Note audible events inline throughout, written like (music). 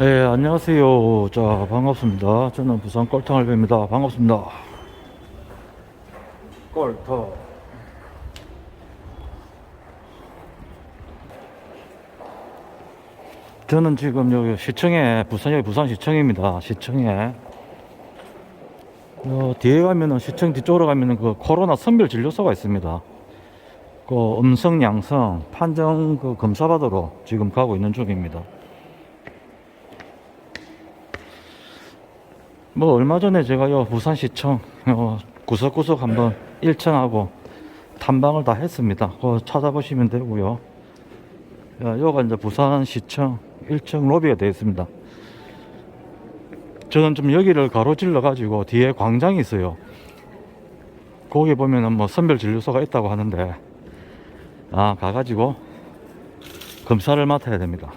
예, 안녕하세요. 자, 반갑습니다. 저는 부산 꼴탕알배입니다. 반갑습니다. 꼴터. 저는 지금 여기 시청에, 부산, 여기 부산 시청입니다. 시청에. 어, 뒤에 가면은, 시청 뒤쪽으로 가면은 그 코로나 선별 진료소가 있습니다. 그 음성, 양성, 판정 그 검사받으러 지금 가고 있는 중입니다. 뭐 얼마 전에 제가 요 부산시청 어, 구석구석 한번 일청하고 탐방을 다 했습니다. 그거 찾아보시면 되고요. 야, 요가 이제 부산시청 1층 로비가 되어 있습니다. 저는 좀 여기를 가로질러 가지고 뒤에 광장이 있어요. 거기 보면은 뭐 선별 진료소가 있다고 하는데 아 가가지고 검사를 맡아야 됩니다.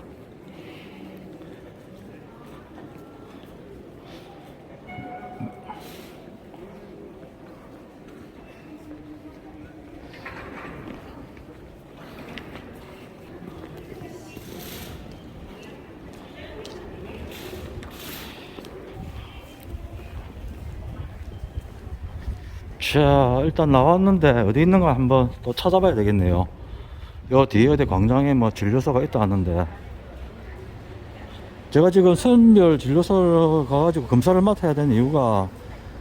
자, 일단 나왔는데 어디 있는가 한번 또 찾아봐야 되겠네요. 요 뒤에 어디 광장에 뭐 진료소가 있다 하는데 제가 지금 선별 진료소를 가가지고 검사를 맡아야 되는 이유가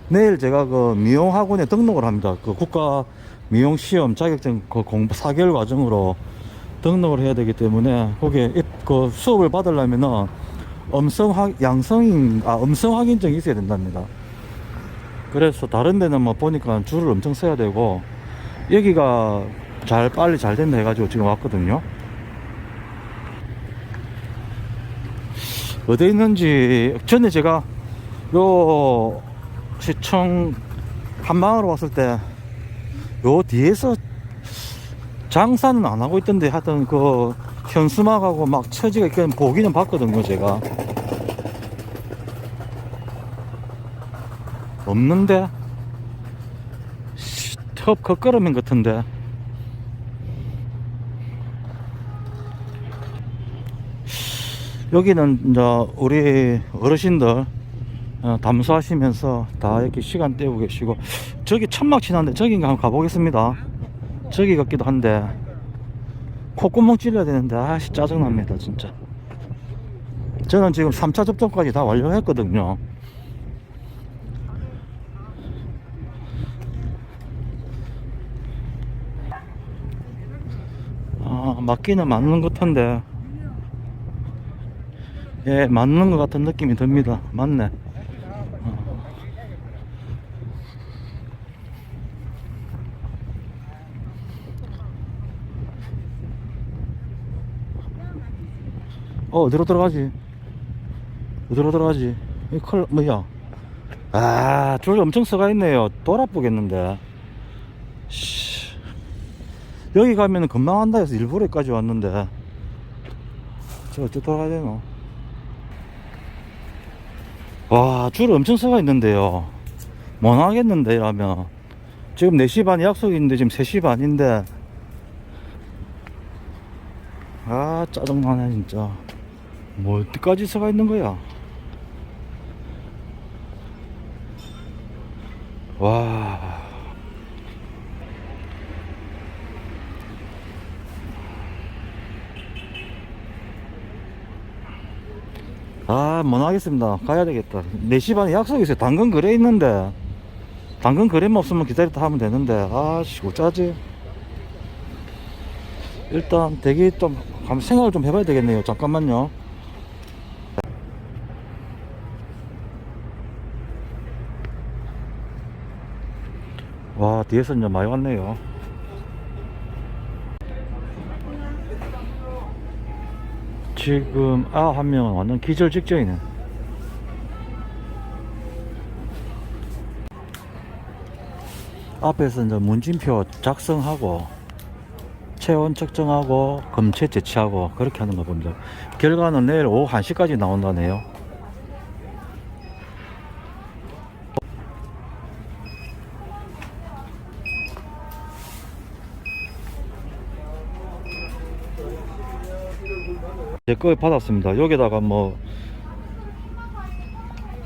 내일 제가 그 미용학원에 등록을 합니다. 그 국가 미용 시험 자격증 그 공부 4개월 과정으로 등록을 해야 되기 때문에 거기에 입- 그 수업을 받으려면은 음성 확 양성인 아 음성 확인증이 있어야 된답니다. 그래서 다른 데는 뭐 보니까 줄을 엄청 서야 되고 여기가 잘 빨리 잘 된다 해가지고 지금 왔거든요. 어디 있는지 전에 제가 요 시청 한방으로 왔을 때 요 뒤에서 장사는 안 하고 있던데 하여튼 그 현수막하고 막 처지가 있긴 보기는 봤거든요 제가 없는데? 씨, 톱 겉걸음인 같은데. 여기는 이제 우리 어르신들 어, 담수하시면서 다 이렇게 시간 때우고 계시고 저기 천막 치는데 저기인가 한번 가보겠습니다. 저기 같기도 한데. 콧구멍 찔러야 되는데 아씨 짜증납니다 진짜. 저는 지금 3차 접종까지 다 완료했거든요 아, 맞기는 맞는 것 같은데. 예, 맞는 것 같은 느낌이 듭니다. 맞네. 어, 어디로 들어가지? 어디로 들어가지? 이 컬, 뭐야? 아, 줄 엄청 서가 있네요. 돌아보겠는데. 씨. 여기 가면 금방 한다 해서 일부러 여기까지 왔는데. 저 어째 돌아가야 되노? 와줄 엄청 서가 있는데요. 못 하겠는데 이러면. 지금 4시 반에 약속이 있는데 지금 3시 반인데. 아 짜증나네 진짜. 뭐 어디까지 서가 있는 거야? 와 아, 못 하겠습니다. 가야 되겠다. 4시 반에 약속이 있어요. 당근 거래 있는데. 당근 거래만 없으면 기다렸다 하면 되는데. 아, 씨, 어쩌지? 일단 대기 좀, 한번 생각을 좀 해봐야 되겠네요. 잠깐만요. 와, 뒤에서 이제 많이 왔네요. 지금 아 한 명은 완전 기절 직전이네. 앞에서 이제 문진표 작성하고 체온 측정하고 검체 제치하고 그렇게 하는 거 봅니다. 결과는 내일 오후 1시까지 나온다네요. 제거 받았습니다. 여기다가 뭐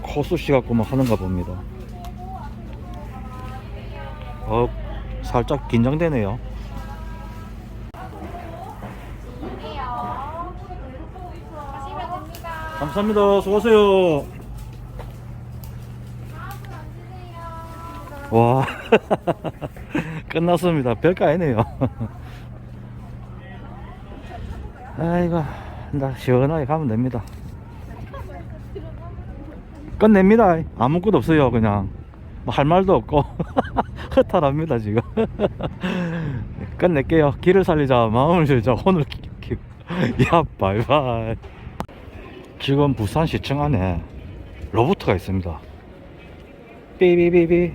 호수씨 갖고 막 하는가 봅니다. 어, 살짝 긴장되네요. 감사합니다. 수고하세요. 와, (laughs) 끝났습니다. 별거 아니네요. (laughs) 아이고, 나 시원하게 가면 됩니다. 끝냅니다. 아무것도 없어요, 그냥. 뭐 할 말도 없고. (laughs) 허탈합니다, 지금. (laughs) 끝낼게요. 길을 살리자, 마음을 살자, 오늘 야, 바이바이. 지금 부산시청 안에 로봇가 있습니다. 삐비비비.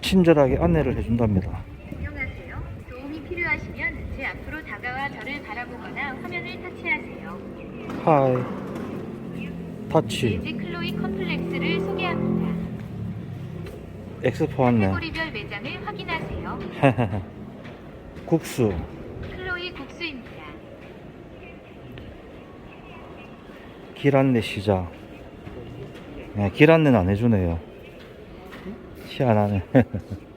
친절하게 안내를 해준답니다. 안녕하세요. 도움이 필요하시면 제 앞으로 다가와 저를 바라보거나 화면을 터치하세요. 하이. 레지 클로이 컴플렉스를 소개합니다. 엑스포 안내. 카테고리별 매장을 확인하세요. (laughs) 국수. 클로이 국수입니다. 길 안내 시작. 네, 길 안내는 안 해주네요. 희한하네. (laughs)